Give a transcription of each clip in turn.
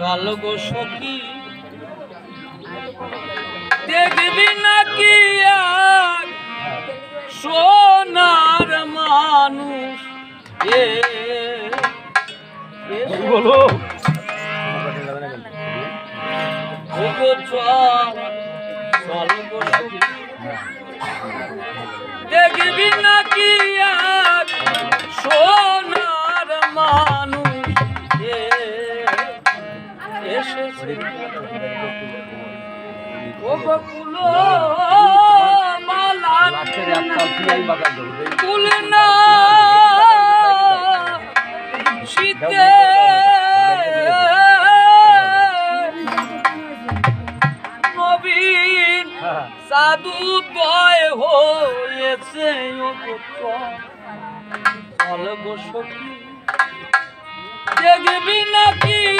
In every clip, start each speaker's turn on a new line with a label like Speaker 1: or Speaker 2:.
Speaker 1: ভালো গো সখী। দেখবি নাকি আর সোনার মানুষ? এ বলো? চল গো শীতে নবীন সাধু তয় হয়েছে দেখবি নাকি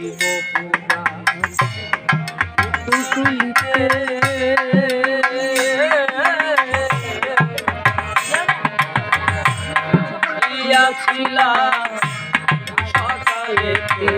Speaker 1: শিব তুলিতে গিয়াছিলাম সকালেতে